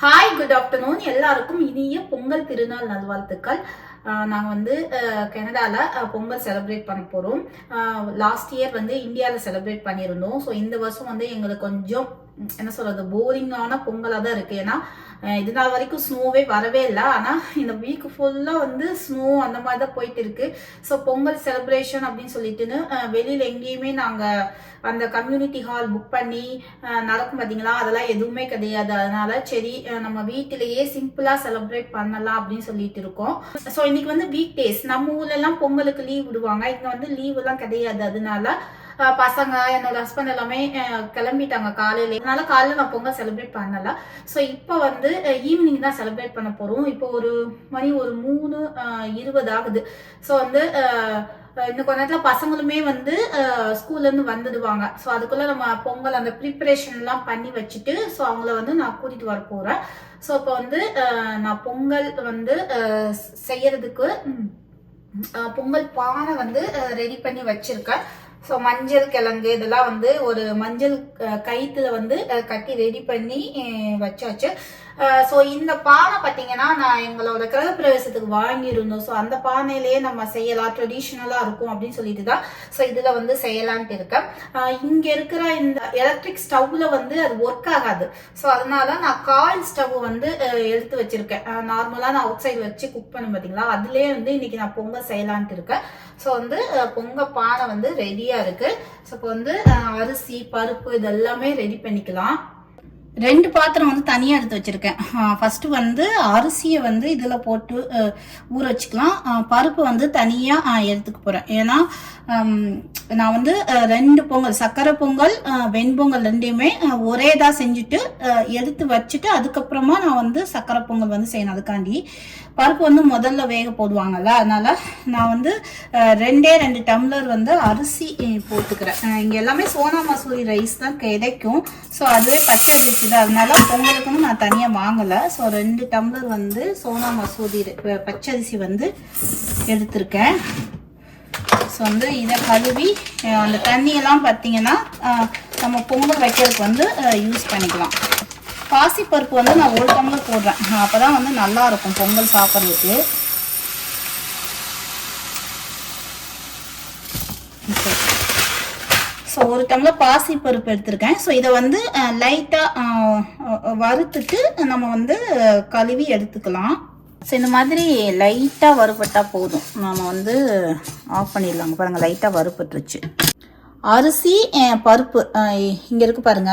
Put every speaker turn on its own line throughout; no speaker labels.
Hi good afternoon எல்லாருக்கும் இனிய பொங்கல் திருநாள் நல்வாழ்த்துக்கள். நாங்கள் வந்து கனடாவில் பொங்கல் செலிப்ரேட் பண்ண போகிறோம் லாஸ்ட் இயர் வந்து இந்தியாவில் செலிப்ரேட் பண்ணியிருந்தோம். ஸோ இந்த வருஷம் வந்து எங்களுக்கு கொஞ்சம் என்ன சொல்கிறது போரிங்கான பொங்கலாக தான் இருக்குது ஏன்னா இது நாள் வரைக்கும் ஸ்னோவே வரவே இல்லை. ஆனால் இந்த வீக் ஃபுல்லாக வந்து ஸ்னோ அந்த மாதிரி தான் போயிட்டு இருக்கு. ஸோ பொங்கல் செலிப்ரேஷன் அப்படின்னு சொல்லிட்டுன்னு வெளியில் எங்கேயுமே நாங்கள் அந்த கம்யூனிட்டி ஹால் புக் பண்ணி நடக்கும் பார்த்தீங்களா அதெல்லாம் எதுவுமே கிடையாது. அதனால சரி நம்ம வீட்டிலேயே சிம்பிளாக செலிப்ரேட் பண்ணலாம் அப்படின்னு சொல்லிட்டு இருக்கோம். ஸோ இன்னைக்கு வந்து வீக் டேஸ் நம்ம ஊர்லலாம் பொங்கலுக்கு லீவ் விடுவாங்க. இங்கே வந்து லீவ் எல்லாம் கிடையாது. அதனால பசங்க என்னோட ஹஸ்பண்ட் எல்லாமே கிளம்பிட்டாங்க காலையில. அதனால காலையில நான் பொங்கல் செலிப்ரேட் பண்ணல. ஸோ இப்போ வந்து ஈவினிங் தான் செலிப்ரேட் பண்ண போகிறோம் இப்போ ஒரு மணி ஒரு மூணு இருபது ஆகுது. ஸோ வந்து இந்த இன்னும் கொஞ்ச நேரத்தில் பசங்களுமே வந்து ஸ்கூல்லேருந்து வந்துடுவாங்க. ஸோ அதுக்குள்ள நம்ம பொங்கல் அந்த ப்ரிப்பரேஷன் எல்லாம் பண்ணி வச்சுட்டு ஸோ அவங்கள வந்து நான் கூட்டிட்டு வர போறேன். ஸோ இப்போ வந்து நான் பொங்கல் வந்து செய்யறதுக்கு பொங்கல் பானை வந்து ரெடி பண்ணி வச்சிருக்கேன். ஸோ மஞ்சள் கிழங்கு இதெல்லாம் வந்து ஒரு மஞ்சள் கயிற்றுல வந்து கட்டி ரெடி பண்ணி வச்சாச்சு. ஸோ இந்த பானை பார்த்தீங்கன்னா நான் எங்களோட கிரகப்பிரவேசத்துக்கு வாங்கியிருந்தோம். ஸோ அந்த பானையிலேயே நம்ம செய்யலாம். ட்ரெடிஷ்னலாக இருக்கும் அப்படின்னு சொல்லிட்டு தான் ஸோ இதில் வந்து செய்யலான்ட்டு இருக்கேன். இங்கே இருக்கிற இந்த எலக்ட்ரிக் ஸ்டவ்வில் வந்து அது ஒர்க் ஆகாது. ஸோ அதனால நான் காயில் ஸ்டவ் வந்து எடுத்து வச்சிருக்கேன். நார்மலாக நான் அவுட் சைடு வச்சு குக் பண்ண பார்த்தீங்களா அதுலேயே வந்து இன்னைக்கு நான் பொங்கல் செய்யலான்ட்டு இருக்கேன். ஸோ வந்து பொங்கல் பொங்க பானை வந்து ரெடியாக இருக்குது ஸோ இப்போ வந்து அரிசி பருப்பு இதெல்லாமே ரெடி பண்ணிக்கலாம். ரெண்டு பாத்திரம் வந்து தனியாக எடுத்து வச்சுருக்கேன். ஃபஸ்ட்டு வந்து அரிசியை வந்து இதில் போட்டு ஊற வச்சுக்கலாம். பருப்பு வந்து தனியாக எடுத்துக்க போகிறேன் ஏன்னா நான் வந்து ரெண்டு பொங்கல் சக்கரை பொங்கல் வெண்பொங்கல் ரெண்டையுமே ஒரே இதாக செஞ்சுட்டு எடுத்து வச்சுட்டு அதுக்கப்புறமா நான் வந்து சக்கரை பொங்கல் வந்து செய்யணும். அதுக்காண்டி பருப்பு வந்து முதல்ல வேக போடுவாங்கல்ல அதனால் நான் வந்து ரெண்டே ரெண்டு டம்ளர் வந்து அரிசி போட்டுக்கிறேன். இங்கே எல்லாமே சோனா மசூரி ரைஸ் தான் கிடைக்கும். ஸோ அதுவே பச்சை அரிசி தான் அதனால பொங்கலுக்குன்னு நான் தனியாக வாங்கலை. ஸோ ரெண்டு டம்ளர் வந்து சோனா மசூதி பச்சரிசி வந்து எடுத்திருக்கேன். ஸோ வந்து இதை கழுவி அந்த தண்ணியெல்லாம் பார்த்தீங்கன்னா நம்ம பொங்கல் வைக்கிறதுக்கு வந்து யூஸ் பண்ணிக்கலாம். பாசிப்பருப்பு வந்து நான் ஒரு டம்ளர் போடுறேன். அப்போ தான் வந்து நல்லா இருக்கும் பொங்கல் சாப்பிட்றதுக்கு. ஸோ ஒரு டம்ளர் பாசி பருப்பு எடுத்திருக்கேன். ஸோ இதை வந்து லைட்டாக வறுத்துட்டு நம்ம வந்து கழுவி எடுத்துக்கலாம். ஸோ இந்த மாதிரி லைட்டாக வறுபட்டால் போதும். நம்ம வந்து ஆஃப் பண்ணிடலாங்க. பாருங்கள் லைட்டாக வறுபட்டுருச்சு. அரிசி பருப்பு இங்கே இருக்கு பாருங்க.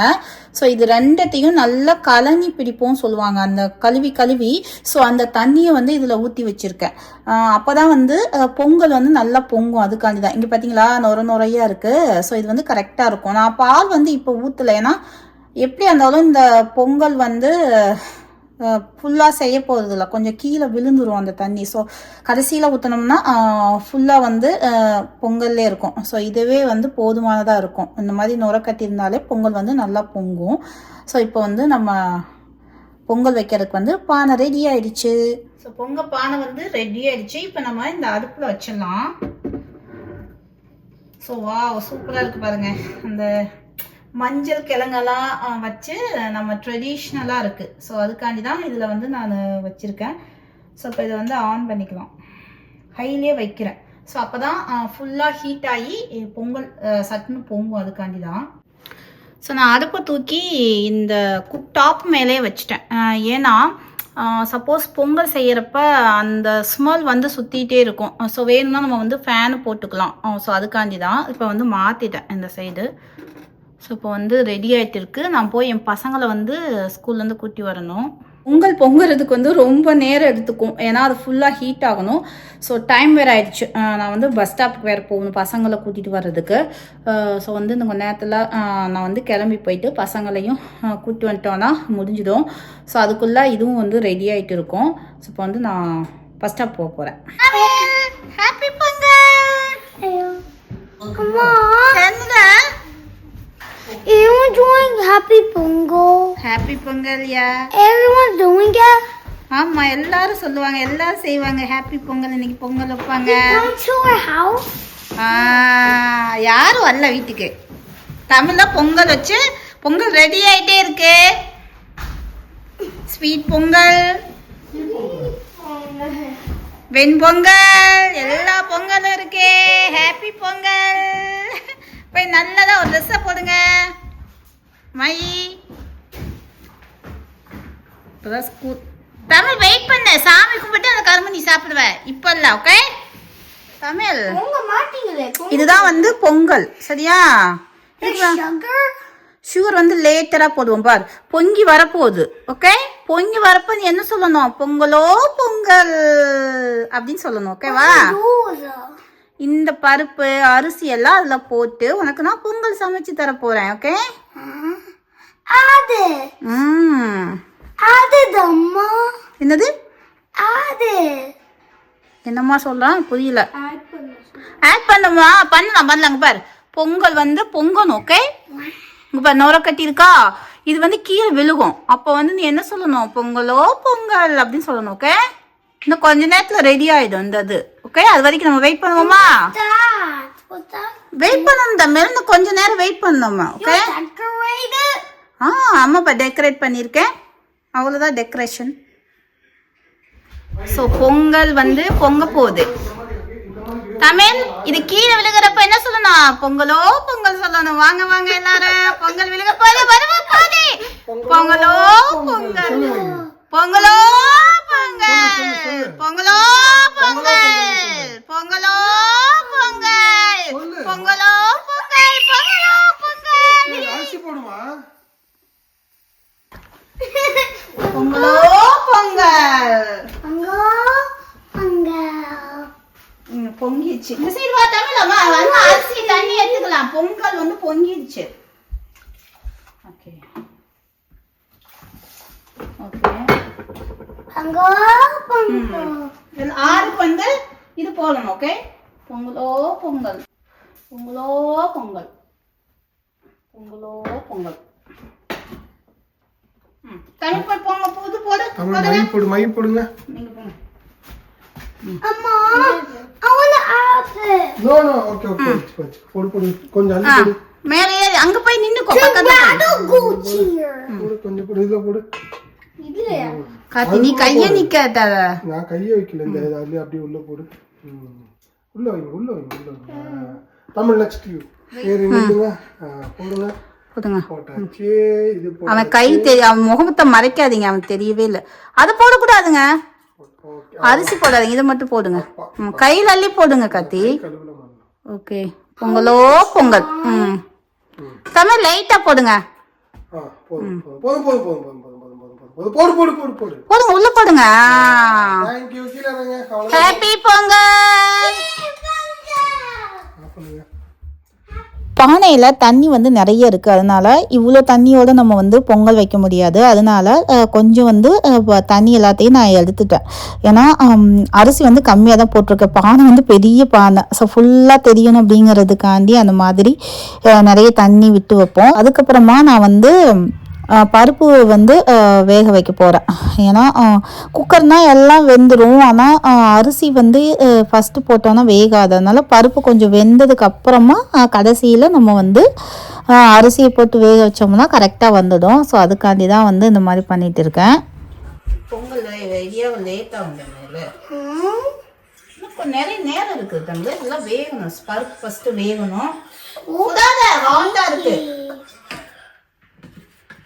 ஸோ இது ரெண்டத்தையும் நல்லா கலனி பிடிப்போம் சொல்லுவாங்க. அந்த கழுவி கழுவி. ஸோ அந்த தண்ணியை வந்து இதில் ஊற்றி வச்சுருக்கேன். அப்போ தான் வந்து பொங்கல் வந்து நல்லா பொங்கும். அதுக்காண்டி தான் இங்கே பார்த்தீங்களா நுர நுறையா இருக்குது ஸோ இது வந்து கரெக்டாக இருக்கும். நான் பால் வந்து இப்போ ஊற்றலை ஏன்னா எப்படி இருந்தாலும் இந்த பொங்கல் வந்து ஃபுல்லாக செய்ய போகிறது இல்லை கொஞ்சம் கீழே விழுந்துரும் அந்த தண்ணி. ஸோ கடைசியில் ஊற்றினோம்னா ஃபுல்லாக வந்து பொங்கல்லே இருக்கும். ஸோ இதுவே வந்து போதுமானதாக இருக்கும். இந்த மாதிரி நுர கட்டியிருந்தாலே பொங்கல் வந்து நல்லா பொங்கும். ஸோ இப்போ வந்து நம்ம பொங்கல் வைக்கிறதுக்கு வந்து பானை ரெடி ஆயிடுச்சு. ஸோ பொங்கல் பானை வந்து ரெடி ஆயிடுச்சு. இப்போ நம்ம இந்த அடுப்பில் வச்சிடலாம். ஸோ வா சூப்பராக இருக்குது பாருங்கள் அந்த மஞ்சள் கிழங்கெல்லாம் வச்சு நம்ம ட்ரெடிஷ்னலாக இருக்குது ஸோ அதுக்காண்டி தான் இதில் வந்து நான் வச்சுருக்கேன். ஸோ இப்போ இதை வந்து ஆன் பண்ணிக்கலாம். ஹைலே வைக்கிறேன். ஸோ அப்போ தான் ஃபுல்லாக ஹீட் ஆகி பொங்கல் சட்டுன்னு பொங்கும் அதுக்காண்டி தான் ஸோ நான் அடுப்பை தூக்கி இந்த குக் டாப் மேலே வச்சிட்டேன். ஏன்னா சப்போஸ் பொங்கல் செய்கிறப்ப அந்த ஸ்மெல் வந்து சுற்றிட்டே இருக்கும். ஸோ வேணும்னா நம்ம வந்து ஃபேனு போட்டுக்கலாம். ஸோ அதுக்காண்டி தான் இப்போ வந்து மாற்றிட்டேன் இந்த சைடு ஸோ இப்போ வந்து ரெடி ஆகிட்டு இருக்கு நான் போய் என் பசங்களை வந்து ஸ்கூல்லேருந்து கூட்டி வரணும். பொங்கல் பொங்குறதுக்கு வந்து ரொம்ப நேரம் எடுத்துக்கும். ஏன்னா அது ஃபுல்லாக ஹீட் ஆகணும். ஸோ டைம் வேறு ஆயிடுச்சு. நான் வந்து பஸ் ஸ்டாப்புக்கு வேறு போகணும் பசங்களை கூட்டிகிட்டு வர்றதுக்கு. ஸோ வந்து இந்த நேரத்தில் நான் வந்து கிளம்பி போயிட்டு பசங்களையும் கூட்டி வந்துட்டோன்னா முடிஞ்சிடும். ஸோ அதுக்குள்ளே இதுவும் வந்து ரெடி ஆகிட்டு இருக்கும். ஸோ இப்போ வந்து நான் பஸ் ஸ்டாப் போக போகிறேன் happy Pongal!
Come on. Everyone's doing Happy Pongal.
Happy Pongal yeah
Everyone's doing it.
ஆமா எல்லாரும் சொல்லுவாங்க எல்லாரும் செய்வாங்க ஹாப்பி பொங்கல் இன்னைக்கு பொங்கல் வைப்பாங்க
Going to our house.
ஆ, யாரும் வரல வீட்டுக்கு தமிழ்ல பொங்கல் வச்சு பொங்கல் ரெடி ஆயிட்டே இருக்கு ஸ்வீட் பொங்கல் வெண்பொங்கல் எல்லா பொங்கலும் இருக்கே ஹாப்பி பொங்கல் போய் நல்லதா ஒரு ட்ரெஸ்ஸை போடுங்க. மை. இப்போதான் ஸ்கூல் தமிழ் வெயிட் பண்ண. சாமி கும்பிட்டு அந்த கரும்பு நீ சாப்பிடுவ. இப்போ இல்லை ஓகே தமிழ் இதுதான் வந்து பொங்கல். சரியா? சுகர் வந்து லேட்டரா போடுவோம் பார். பொங்கி வரப்போகுது ஓகே பொங்கி வரப்போ நீ என்ன சொல்லணும்? பொங்கலோ பொங்கல் அப்படின்னு சொல்லணும் ஓகேவா. இந்த பருப்பு அரிசி எல்லாம் அதுல போட்டு உனக்கு நான் பொங்கல் சமைச்சு தர போறேன் ஓகே
அது.
ம்.
அது தம்மா.
என்னது?
அது.
என்னம்மா சொல்றான்? புரியல.
ஆட் பண்ணு
ஆட் பண்ணுமா? பண்ணலாம் பண்ணலாங்க பார். பொங்கல் வந்து பொங்கணும் ஓகே பார் நோர கட்டி இருக்கா இது வந்து கீழே விழுகும். அப்போ வந்து நீ என்ன சொல்லணும்? பொங்கலோ பொங்கல் அப்படின்னு சொல்லணும் ஓகே இன்னும் கொஞ்ச நேரத்துல ரெடி ஆயிடும் இந்த இது. ஓகே அது வரைக்கும் நம்ம வெயிட் பண்ணுவோமா? வெயிட் பண்ணணும் தம்பி இன்னும் கொஞ்ச நேரம் வெயிட் பண்ணணுமா ஓகே ஆ ஆமாப்பா டெக்கரேட் பண்ணியிருக்கேன் அவ்வளோதான் டெக்கரேஷன் ஸோ பொங்கல் வந்து பொங்க போகுது. தமிழ் இது கீழே விழுகிறப்ப என்ன சொல்லணும்? பொங்கலோ பொங்கல் சொல்லணும். வாங்க வாங்க எல்லாரும். பொங்கல் விழுக போது வருவ போது பொங்கலோ பொங்கல். பொங்கலோ பொங்கல். பொங்கலோ பொங்கல் பொங்கலோ. பொங்கல் பொங்கலோ பொங்கல். பொங்கலோ பொங்கல்.
அரிசி போடுமா?
பொங்கலோ பொங்கல்.
அங்க
ம், பொங்கிடுச்சு. இந்த சைடு வா தமிழம்மா. வந்து அரிசி தண்ணி எடுத்துக்கலாம். பொங்கல் வந்து பொங்கிடுச்சு ஓகே ஓகே ஆறுக்கு வந்து இது போடணும் ஓகே? பொங்கலோ பொங்கல். பொங்கலோ பொங்கல். பொங்கலோ பொங்கல். தமிழ் போய் பொங்க போது போடு
தமிழ்
போடுங்க.
மை போடு மை போடுங்க.
நீங்க போங்க.
அம்மா.
நோ நோ ஓகே ஓகே போடு போடு கொஞ்சம்
ஆ
அள்ளி போடு.
மேலே ஏறி அங்க போய் நின்னுக்கோ பக்கத்துல போய்.
That'll go here.
போடு கொஞ்சம் போடு இதுல போடு.
இதுலயா?
கார்த்தி நீ கைய நிக்காத.
நான் கையை வைக்கல இந்த அதுலயே அப்படியே உள்ள போடு. உள்ள வைங்க உள்ள வைங்க உள்ள வைங்க. தமிழ் நெக்ஸ்ட் யூ ஏறி நில்லுங்க. போடுங்க. போட்டாச்சு இது
அவன் கை தெரிய அவன் முகத்தை மறைக்காதீங்க அவன் தெரியவே இல்லை. அது போடக்கூடாதுங்க. அரிசி போடாதீங்க இதை மட்டும் போடுங்க. கையில அள்ளி போடுங்க
மாறணும்
ஓகே. பொங்கலோ பொங்கல். ம். தமிழ் லைட்டா போடுங்க.
போதும் போதும் போதும் போதும். போடு போடு போடு போடு
போடுங்க உள்ள போடுங்க.
தேங்க்யூ கீழே இறங்க அவ்வளோ
ஹாப்பி பொங்கல். பானையில் தண்ணி வந்து நிறைய இருக்குது அதனால இவ்வளோ தண்ணியோடு நம்ம வந்து பொங்கல் வைக்க முடியாது. அதனால கொஞ்சம் வந்து தண்ணி எல்லாத்தையும் நான் எடுத்துட்டேன். ஏன்னா அரிசி வந்து கம்மியாக தான் போட்டிருக்கேன் பானை வந்து பெரிய பானை. ஸோ ஃபுல்லாக தெரியணும் அப்படிங்கிறதுக்காண்டி அந்த மாதிரி நிறைய தண்ணி விட்டு வைப்போம். அதுக்கப்புறமா நான் வந்து பருப்பு வந்து வேக வைக்க போகிறேன் ஏன்னா குக்கர்னா எல்லாம் வெந்துடும் ஆனால் அரிசி வந்து ஃபஸ்ட்டு போட்டோன்னா வேகாது. அதனால் பருப்பு கொஞ்சம் வெந்ததுக்கு அப்புறமா கடைசியில் நம்ம வந்து அரிசியை போட்டு வேக வச்சோம்னா கரெக்டாக வந்துடும். ஸோ அதுக்காண்டி தான் வந்து இந்த மாதிரி பண்ணிட்டு இருக்கேன். பொங்கல் நிறைய நேரம் இருக்குது தம்பி. இதெல்லாம் வேகணும். பருப்பு ஃபஸ்ட்டு வேகணும். இருக்கு.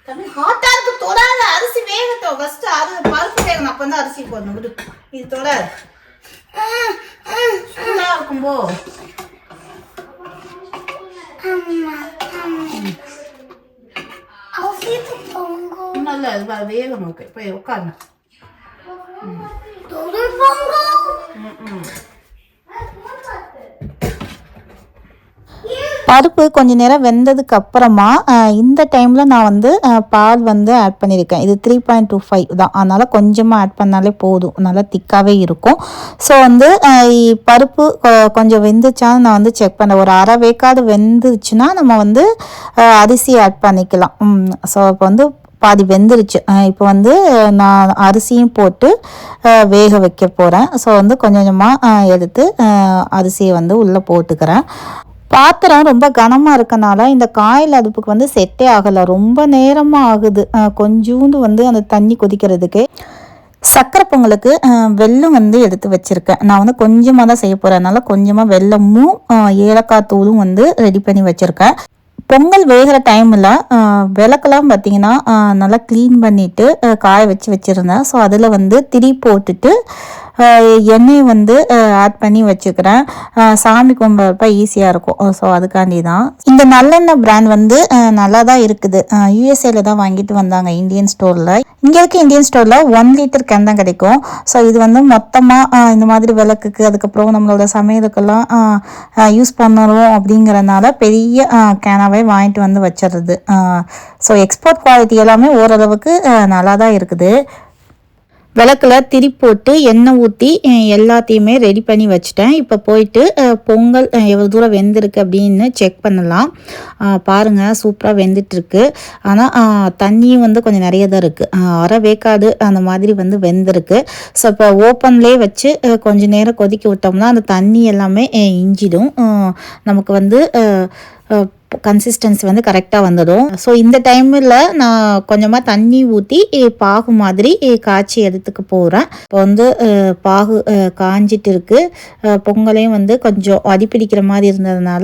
ஹாட்டாருக்கு தொடாத அரிசி வேகட்டும் ஃபர்ஸ்ட் அது பருப்பு வேகணும் அப்போ தான் அரிசி போடணும். விடு. இது தொடாது. சூடாக நல்லா இது வேகணும் ஓகே போய் உட்காருங்க பருப்பு கொஞ்ச நேரம் வெந்ததுக்கு அப்புறமா இந்த டைமில் நான் வந்து பால் வந்து ஆட் பண்ணியிருக்கேன் இது த்ரீ பாயிண்ட் டூ ஃபைவ் தான். அதனால் கொஞ்சமாக ஆட் பண்ணாலே போதும். நல்லா திக்காகவே இருக்கும். ஸோ வந்து பருப்பு கொஞ்சம் வெந்துச்சான்னு நான் வந்து செக் பண்ணேன். ஒரு அரை வேக்காடு வெந்துருச்சுன்னா நம்ம வந்து அரிசி ஆட் பண்ணிக்கலாம். ஸோ இப்போ வந்து பாதி வெந்துருச்சு. இப்போ வந்து நான் அரிசியும் போட்டு வேக வைக்க போகிறேன் ஸோ வந்து கொஞ்சம் கொஞ்சமாக எடுத்து அரிசியை வந்து உள்ளே போட்டுக்கிறேன். பாத்திரம் ரொம்ப கனமாக இருக்கனால இந்த காயில் அடுப்புக்கு வந்து செட்டே ஆகலை. ரொம்ப நேரமாக ஆகுது. கொஞ்சோண்டு வந்து அந்த தண்ணி கொதிக்கிறதுக்கு. சக்கரை பொங்கலுக்கு வெல்லம் வந்து எடுத்து வச்சுருக்கேன். நான் வந்து கொஞ்சமாக தான் செய்ய போகிறதுனால கொஞ்சமாக வெல்லமும் ஏலக்காய் தூளும் வந்து ரெடி பண்ணி வச்சுருக்கேன். பொங்கல் வேகிற டைமில் விளக்கெல்லாம் பார்த்தீங்கன்னா நல்லா க்ளீன் பண்ணிவிட்டு காய வச்சு வச்சுருந்தேன். ஸோ அதில் வந்து திரி போட்டுட்டு எண்ணெய் வந்து ஆட் பண்ணி வச்சுக்கிறேன். சாமி கும்பிட்றப்ப ஈஸியாக இருக்கும். ஸோ அதுக்காண்டி தான் இந்த நல்லெண்ணெய் பிராண்ட் வந்து நல்லா தான் இருக்குது. யூஎஸ்ஏல தான் வாங்கிட்டு வந்தாங்க இந்தியன் ஸ்டோரில் இங்கே இருக்க இந்தியன் ஸ்டோரில் ஒன் லிட்டர் கேன் தான் கிடைக்கும். ஸோ இது வந்து மொத்தமாக இந்த மாதிரி விளக்குக்கு அதுக்கப்புறம் நம்மளோட சமையலுக்கெல்லாம் யூஸ் பண்ணுறோம் அப்படிங்கிறனால பெரிய கேனாவே வாங்கிட்டு வந்து வச்சிடுறது. ஸோ எக்ஸ்போர்ட் குவாலிட்டி எல்லாமே ஓரளவுக்கு நல்லா தான் இருக்குது. விளக்கில் திரி போட்டு எண்ணெய் ஊற்றி எல்லாத்தையுமே ரெடி பண்ணி வச்சுட்டேன். இப்போ போயிட்டு பொங்கல் எவ்வளோ தூரம் வெந்திருக்கு அப்படின்னு செக் பண்ணலாம். பாருங்கள் சூப்பராக வெந்துட்டுருக்கு. ஆனால் தண்ணியும் வந்து கொஞ்சம் நிறைய தான் இருக்குது அரை வேக்காடு அந்த மாதிரி வந்து வெந்திருக்கு. ஸோ இப்போ ஓப்பன்லேயே வச்சு கொஞ்சம் நேரம் கொதிக்க விட்டோம்னா அந்த தண்ணி எல்லாமே இஞ்சிடும். நமக்கு வந்து கன்சிஸ்டன்சி வந்து கரெக்டாக வந்துடும் ஸோ இந்த டைமில் நான் கொஞ்சமாக தண்ணி ஊற்றி பாகு மாதிரி காய்ச்சி எடுத்துக்க போகிறேன் இப்போ வந்து பாகு காஞ்சிட்டு இருக்கு. பொங்கலையும் வந்து கொஞ்சம் அடிப்பிடிக்கிற மாதிரி இருந்ததுனால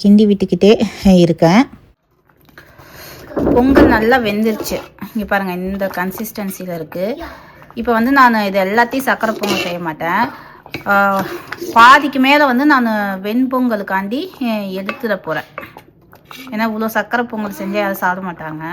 கிண்டி விட்டுக்கிட்டே இருக்கேன். பொங்கல் நல்லா வெந்துருச்சு. இங்கே பாருங்கள் இந்த கன்சிஸ்டன்சியில் இருக்குது இப்போ வந்து நான் இது எல்லாத்தையும் சக்கரை பொங்கல் செய்ய மாட்டேன். பாதிக்கு மேலே வந்து நான் வெண்பொங்கலுக்காண்டி அஹ், எடுத்துட போகிறேன் ஏன்னா இவ்வளோ சக்கரை பொங்கல் செஞ்சு யாரும் சாப்பிட மாட்டாங்க.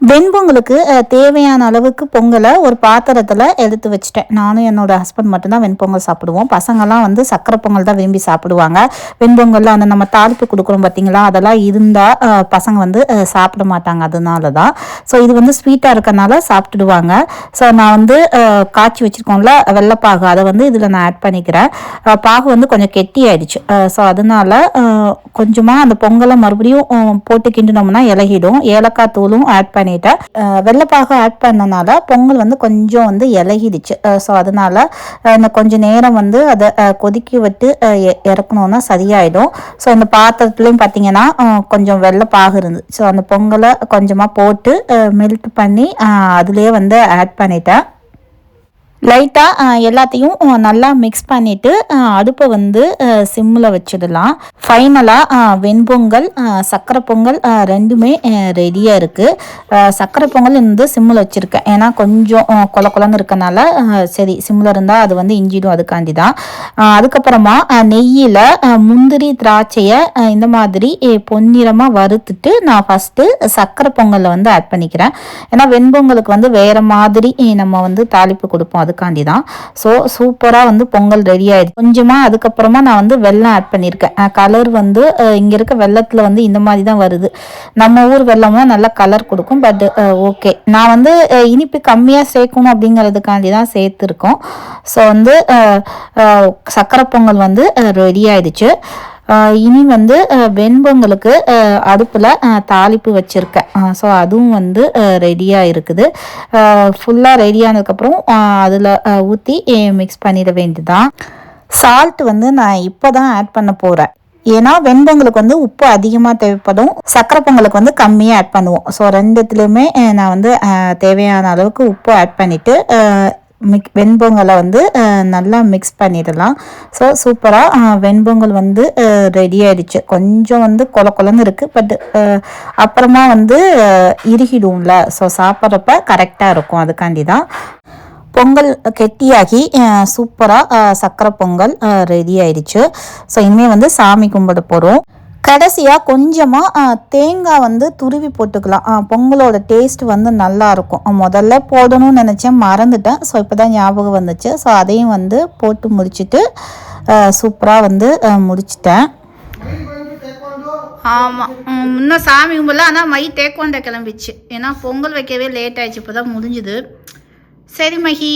வெண்பொங்கலுக்கு தேவையான அளவுக்கு பொங்கலை ஒரு பாத்திரத்தில் எடுத்து வச்சுட்டேன். நானும் என்னோட ஹஸ்பண்ட் மட்டும்தான் வெண்பொங்கல் சாப்பிடுவோம். பசங்கள்லாம் வந்து சக்கரை பொங்கல் தான் விரும்பி சாப்பிடுவாங்க. வெண்பொங்கலில் அந்த நம்ம தாளிப்பு கொடுக்குறோம் பார்த்தீங்களா? அதெல்லாம் இருந்தால் பசங்க வந்து சாப்பிட மாட்டாங்க. அதனால தான். ஸோ இது வந்து ஸ்வீட்டாக இருக்கனால சாப்பிட்டுடுவாங்க. ஸோ நான் வந்து காய்ச்சி வச்சுருக்கோம்ல வெள்ளைப்பாகு. அதை வந்து இதில் நான் ஆட் பண்ணிக்கிறேன். பாகு வந்து கொஞ்சம் கெட்டி ஆயிடுச்சு. ஸோ அதனால கொஞ்சமாக அந்த பொங்கலை மறுபடியும் போட்டு கிண்டினோம்னா இலகிடும். ஏலக்காய் தூளும் ஆட் பண்ணி பண்ணிட்டேன். அஹ், ஆட் பண்ணனால பொங்கல் வந்து கொஞ்சம் வந்து இலகிடுச்சு. ஸோ அதனால இந்த கொஞ்சம் நேரம் வந்து அதை கொதிக்க விட்டு அஹ், இறக்கணும்னா சரியாயிடும். ஸோ இந்த பாத்திரத்துலையும் பார்த்தீங்கன்னா கொஞ்சம் வெள்ளைப்பாகு இருந்து ஸோ அந்த பொங்கலை கொஞ்சமாக போட்டு மெல்ட் பண்ணி அதிலே அதுலேயே வந்து ஆட் பண்ணிட்டேன். லைட்டாக எல்லாத்தையும் நல்லா மிக்ஸ் பண்ணிவிட்டு அடுப்பை வந்து சிம்மில் வச்சிடலாம். ஃபைனலாக வெண்பொங்கல் சக்கரை பொங்கல் ரெண்டுமே ரெடியாக இருக்குது சக்கரை பொங்கல் வந்து சிம்மில் வச்சுருக்கேன். ஏன்னா கொஞ்சம் கொல கொலன்னு இருக்கனால சரி சிம்மில் இருந்தால் அது வந்து இஞ்சிடும் அதுக்காண்டி தான். அதுக்கப்புறமா நெய்யில் முந்திரி திராட்சையை இந்த மாதிரி பொன்னிறமாக வறுத்துட்டு நான் ஃபஸ்ட்டு சக்கரை பொங்கலில் வந்து ஆட் பண்ணிக்கிறேன். ஏன்னா வெண்பொங்கலுக்கு வந்து வேறு மாதிரி நம்ம வந்து தாளிப்பு கொடுப்போம். அதுக்காண்டி தான் ஸோ சூப்பராக வந்து பொங்கல் ரெடி ஆயிடுச்சு. கொஞ்சமாக அதுக்கப்புறமா நான் வந்து வெள்ளம் ஆட் பண்ணியிருக்கேன் கலர் வந்து இங்கே இருக்க வெள்ளத்தில் வந்து இந்த மாதிரி தான் வருது. நம்ம ஊர் வெள்ளம்னா நல்லா கலர் கொடுக்கும் பட் ஓகே நான் வந்து இனிப்பு கம்மியாக சேர்க்கணும் அப்படிங்கிறதுக்காண்டி தான் சேர்த்துருக்கோம். ஸோ வந்து சக்கரை பொங்கல் வந்து ரெடி ஆயிடுச்சு. இனி வந்து வெண்பொங்கலுக்கு அடுப்பில் தாளிப்பு வச்சுருக்கேன். ஸோ அதுவும் வந்து ரெடியாக இருக்குது. ஃபுல்லாக ரெடியானதுக்கப்புறம் அதில் ஊற்றி மிக்ஸ் பண்ணிட வேண்டியதுதான். சால்ட் வந்து நான் இப்போ தான் ஆட் பண்ண போகிறேன் ஏன்னா வெண்பொங்கலுக்கு வந்து உப்பு அதிகமாக தேவைப்படும். சக்கரை பொங்கலுக்கு வந்து கம்மியாக ஆட் பண்ணுவோம். ஸோ ரெண்டுத்துலேயுமே நான் வந்து தேவையான அளவுக்கு உப்பு ஆட் பண்ணிவிட்டு மிக் வெண்பொங்கலை வந்து நல்லா மிக்ஸ் பண்ணிடலாம். ஸோ சூப்பராக வெண்பொங்கல் வந்து ரெடி ஆயிடுச்சு. கொஞ்சம் வந்து கொல கொலன்னு இருக்குது பட் அப்புறமா வந்து இறுகிடும்ல. ஸோ சாப்பிட்றப்ப கரெக்டாக இருக்கும். அதுக்காண்டி தான் பொங்கல் கெட்டியாகி சூப்பராக சக்கரை பொங்கல் ரெடி ஆயிடுச்சு. ஸோ இனிமேல் வந்து சாமி கும்பிட போகிறோம் கடைசியாக கொஞ்சமாக தேங்காய் வந்து துருவி போட்டுக்கலாம். பொங்கலோட டேஸ்ட் வந்து நல்லாயிருக்கும் முதல்ல போடணும்னு நினச்சேன் மறந்துட்டேன். ஸோ இப்போ தான் ஞாபகம் வந்துச்சு. ஸோ அதையும் வந்து போட்டு முடிச்சுட்டு சூப்பராக வந்து முடிச்சிட்டேன். ஆமாம் இன்னும் சாமி கும்பல ஆனால் மை தேக்கோண்ட கிளம்பிச்சு. ஏன்னா பொங்கல் வைக்கவே லேட் ஆயிடுச்சு. இப்போ தான் முடிஞ்சுது. சரி மஹி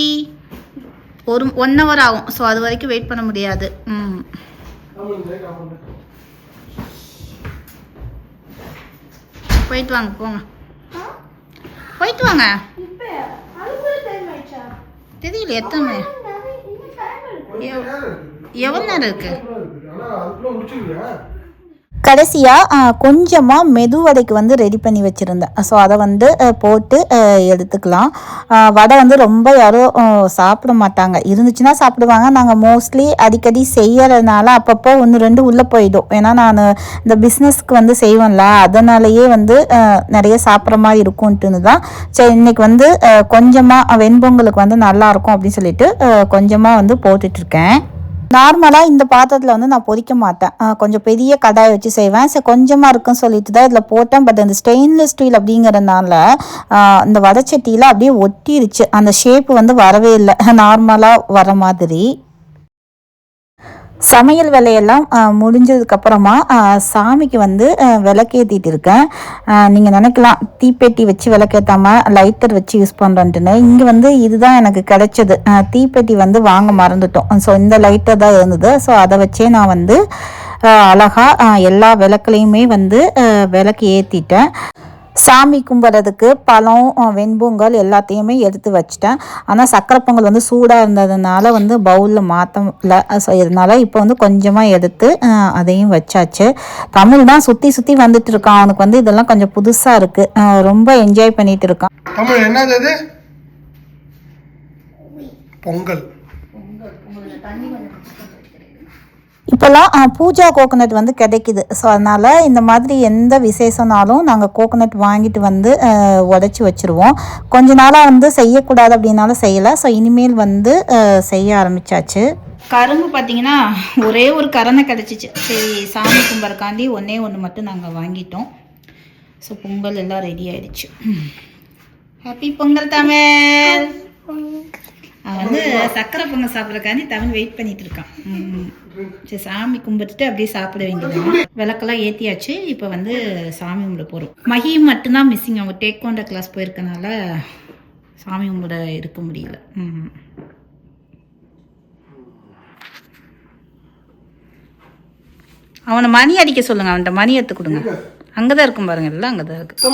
ஒரு ஒன் ஹவர் ஆகும். ஸோ அது வரைக்கும் வெயிட் பண்ண முடியாது. ம். போயிட்டு வாங்க போங்க. போயிட்டு வாங்க. தெரியல எத்தனை? எவ்வளோ நேரம் இருக்கு?
ஆனா அதுக்குள்ள முடிச்சிருக்கியா
கடைசியாக கொஞ்சமாக மெதுவடைக்கு வந்து ரெடி பண்ணி வச்சுருந்தேன். ஸோ அதை வந்து போட்டு எடுத்துக்கலாம். வடை வந்து ரொம்ப யாரும் சாப்பிட மாட்டாங்க. இருந்துச்சுன்னா சாப்பிடுவாங்க. நாங்கள் மோஸ்ட்லி அடிக்கடி செய்யறதுனால அப்பப்போ ஒன்று ரெண்டு உள்ளே போயிடும். ஏன்னா நான் இந்த பிஸ்னஸ்க்கு வந்து செய்வேன்ல. அதனாலயே வந்து நிறைய சாப்பிட்ற மாதிரி இருக்கும்ட்டுன்னு தான். சரி இன்றைக்கி வந்து கொஞ்சமாக வெண்பொங்கலுக்கு வந்து நல்லாயிருக்கும் அப்படின்னு சொல்லிட்டு கொஞ்சமாக வந்து போட்டுட்ருக்கேன் நார்மலாக இந்த பாத்திரத்தில் வந்து நான் பொரிக்க மாட்டேன். கொஞ்சம் பெரிய கடாய் வச்சு செய்வேன். சரி கொஞ்சமாக இருக்குன்னு சொல்லிட்டு தான் இதில் போட்டேன். பட் அந்த ஸ்டெயின்லெஸ் ஸ்டீல் அப்படிங்கிறதுனால இந்த வடச்சட்டியில் அப்படியே ஒட்டிருச்சு. அந்த ஷேப் வந்து வரவே இல்லை. நார்மலாக வர மாதிரி. சமையல் வேலையெல்லாம் முடிஞ்சதுக்கப்புறமா சாமிக்கு வந்து விளக்கேற்றிட்டு இருக்கேன். நீங்கள் நினைக்கலாம் தீப்பெட்டி வச்சு விளக்கேற்றாம லைட்டர் வச்சு யூஸ் பண்ணுறேன்ட்டுன்னு இங்கே வந்து இதுதான் எனக்கு கிடைச்சது. தீப்பெட்டி வந்து வாங்க மறந்துட்டோம். ஸோ இந்த லைட்டர் தான் இருந்தது. ஸோ அதை வச்சே நான் வந்து அழகாக எல்லா விளக்குலையுமே வந்து விளக்கு ஏற்றிட்டேன் சாமி கும்பிட்றதுக்கு பழம் வெண்பொங்கல் எல்லாத்தையுமே எடுத்து வச்சிட்டேன். ஆனால் சக்கரை பொங்கல் வந்து சூடாக இருந்ததுனால வந்து பவுலில் மாற்றல ஸோ இதனால இப்போ வந்து கொஞ்சமாக எடுத்து அதையும் வச்சாச்சு. தமிழ் தான் சுற்றி சுற்றி வந்துட்டு இருக்கான் அவனுக்கு வந்து இதெல்லாம் கொஞ்சம் புதுசாக இருக்குது ரொம்ப என்ஜாய் பண்ணிட்டு இருக்கான்
தமிழ் என்னது பொங்கல்.
இப்போல்லாம் பூஜா கோகோனட் வந்து கிடைக்குது. ஸோ அதனால் இந்த மாதிரி எந்த விசேஷம்னாலும் நாங்கள் கோகோனட் வாங்கிட்டு வந்து உடச்சி வச்சுருவோம். கொஞ்ச நாளாக வந்து செய்யக்கூடாது அப்படின்னாலும் செய்யலை. ஸோ இனிமேல் வந்து செய்ய ஆரம்பிச்சாச்சு.
கரும்பு பார்த்தீங்கன்னா ஒரே ஒரு கரணை கிடச்சிச்சு. சரி சாமி கும்பறக்காண்டி ஒன்றே ஒன்று மட்டும் நாங்கள் வாங்கிட்டோம். ஸோ பொங்கல் எல்லாம் ரெடி ஆயிடுச்சு. ஹாப்பி பொங்கல் தமிழ். அவன் வந்து சக்கரை பொங்கல் சாப்பிட்றக்காண்டி தமிழ் வெயிட் பண்ணிட்டு இருக்கான். சரி சாமி கும்பிட்டுட்டு அப்படியே சாப்பிட வேண்டியது விளக்கெல்லாம் ஏற்றியாச்சு இப்போ வந்து சாமி கும்பிட போகிறோம் மகி மட்டும்தான் மிஸ்ஸிங் அவங்க டேக்வாண்டோ கிளாஸ் போயிருக்கனால சாமி கும்பிட இருக்க முடியல. ம் அவனை மணி அடிக்க சொல்லுங்க. அவன்கிட்ட மணி எடுத்து கொடுங்க. அங்கே தான் இருக்கும் பாருங்க. எல்லாம் அங்கே தான் இருக்கு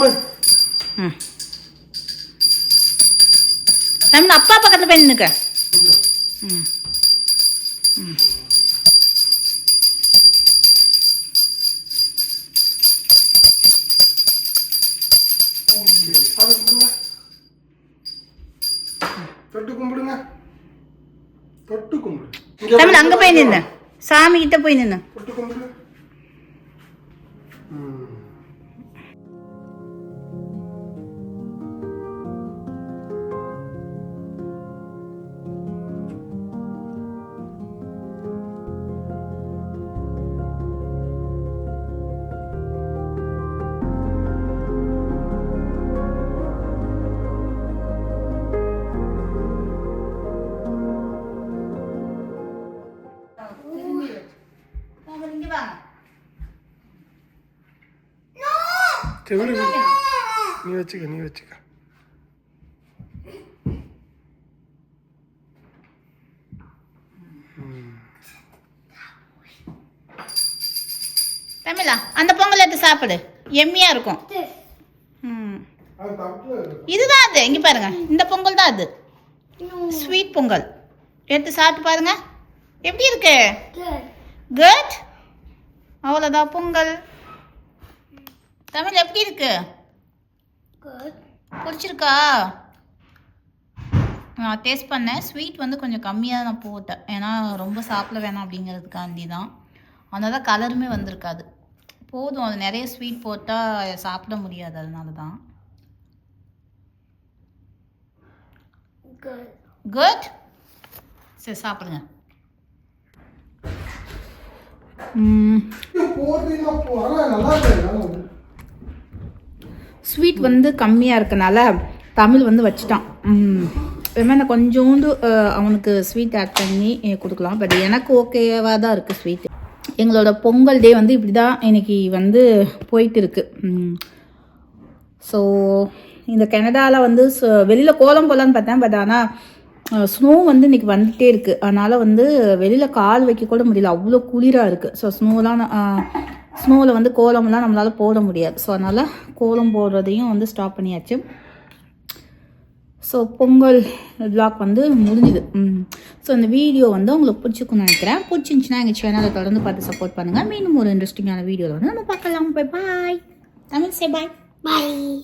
ம். தமிழ் அப்பா பக்கத்தில் போய் நின்னுக்க. ம். ம்.
தொட்டு கும்பிடுங்க. தொட்டு கும்பிடு.
தமிழ் அங்கே போய் நின்று சாமி கிட்ட போய் நின்று
தொட்டு கும்பிடு. சரி விடு. நீ வச்சுக்க நீ வச்சுக்க.
தமிழா அந்த பொங்கல் எடுத்து சாப்பிடு. எம்மியாக இருக்கும். ம்.
அது தப்பு
இதுதான் அது. இங்கே பாருங்க. இந்த பொங்கல் தான் அது. ஸ்வீட் பொங்கல். எடுத்து சாப்பிட்டு பாருங்க. எப்படி இருக்கு? குட் அவ்வளோதான் பொங்கல். தமிழ் எப்படி இருக்கு? பிடிச்சிருக்கா? நான் டேஸ்ட் பண்ணேன். ஸ்வீட் வந்து கொஞ்சம் கம்மியாக நான் போட்டேன். ஏன்னா ரொம்ப சாப்பிட வேணாம் அப்படிங்கிறதுக்காண்டி தான். அதனால தான் கலருமே வந்திருக்காது. போதும். அது நிறைய ஸ்வீட் போட்டால் சாப்பிட முடியாது. அதனால தான். குட் சரி சாப்பிடுங்க.
போட்டீங்கன்னா போ ஆனால் நல்லா இருக்கு
ஸ்வீட் வந்து கம்மியாக இருக்கனால தமிழ் வந்து வச்சுட்டான். வேணா கொஞ்சோண்டு அவனுக்கு ஸ்வீட் ஆட் பண்ணி கொடுக்கலாம். பட் எனக்கு ஓகேவாக தான் இருக்குது ஸ்வீட் எங்களோட பொங்கல் டே வந்து இப்படி தான் இன்னைக்கு வந்து போயிட்டு இருக்கு. ஸோ இந்த கனடாவில் வந்து வெளியில் கோலம் போடலான்னு பார்த்தேன். பட் ஆனால் ஸ்னோ வந்து இன்றைக்கி வந்துகிட்டே இருக்குது அதனால் வந்து வெளியில் கால் வைக்க கூட முடியல. அவ்வளோ குளிராக இருக்குது ஸோ ஸ்னோலாம் ஸ்னோவில் வந்து கோலம்லாம் நம்மளால் போட முடியாது. ஸோ அதனால் கோலம் போடுறதையும் வந்து ஸ்டாப் பண்ணியாச்சு. ஸோ பொங்கல் vlog வந்து முடிஞ்சுது. ஸோ இந்த வீடியோ வந்து உங்களுக்கு பிடிச்சிக்கும்னு நினைக்கிறேன். பிடிச்சிருந்துச்சுன்னா எங்கள் சேனலை தொடர்ந்து பார்த்து சப்போர்ட் பண்ணுங்கள் மீண்டும் ஒரு இன்ட்ரெஸ்டிங்கான வீடியோவில் வந்து நம்ம பார்க்கலாம். Bye bye Tamil say bye
Bye.